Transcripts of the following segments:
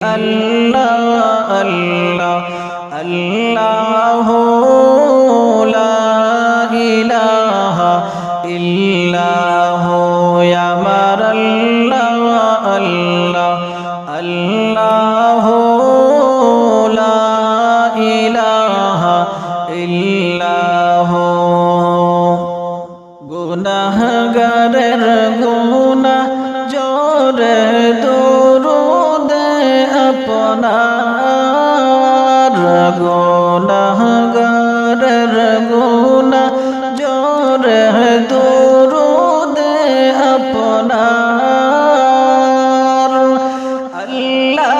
আল্লাহ আল্লাহ আল্লাহ লা ইলাহা ইল্লাহ আমার আল্লাহ আল্লাহ আল্লাহ লা ইলাহা ইল্লাহ। গুনাহগারের গুনা জোরে দুরুদে আপনার গুনাহগারের গুনা জোরে দুরুদে আপনার। আল্লাহ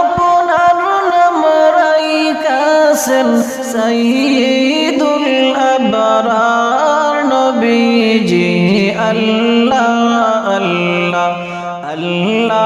আপনার নাম রাইকাছেন সাইয়্যিদুল আবরার নবীজি। আল্লাহ আল্লাহ আল্লাহ।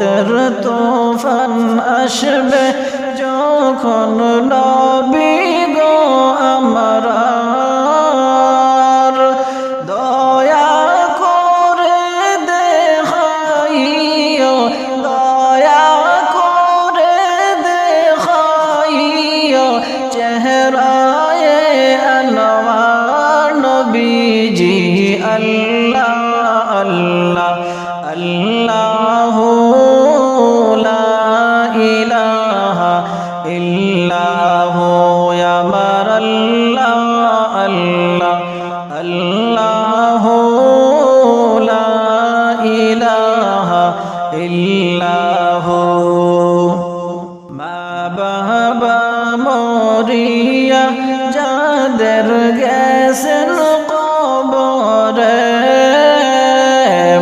মৌতের তোফান আসবে যখন নবী গো আমরা দয়া করে দেখাইও, দয়া করে দেখাইও চেহারায় আনোয়ার নবীজি। আল্লাহ আল্লাহ আল্লাহ ইল্লাহ। মা বাবা মরিয়া যাদের গেছেন কবরে।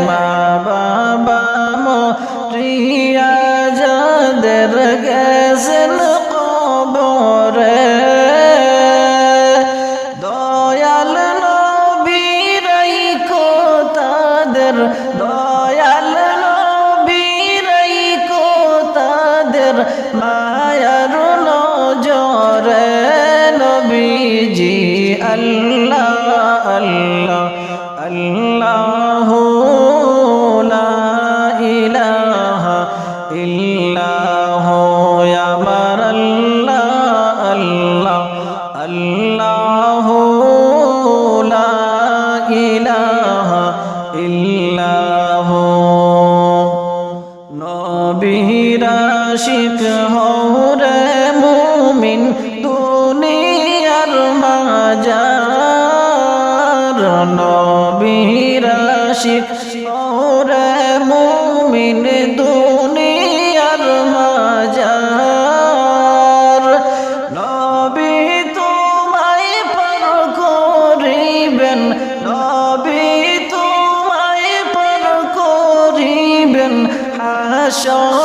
মা বাবা মরিয়া যাদের গেছেন কবরে। দয়াল নবীরাই কো তাদের মায়ার নজরে নবীজি আল্লাহ হরে মুমিন দুনিয়ার মাজার নবীরা শিখ হরে মুমিন দুনিয়ার মাজার। নবী তোমায় পার করিবেন, নবী তোমায় পার করিবেন। হাসরের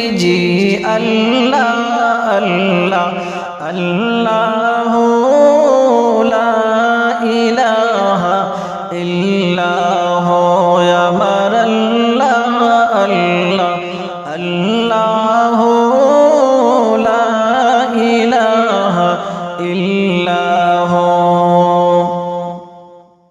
নবীজি আল্লাহ আল্লাহ আল্লাহ।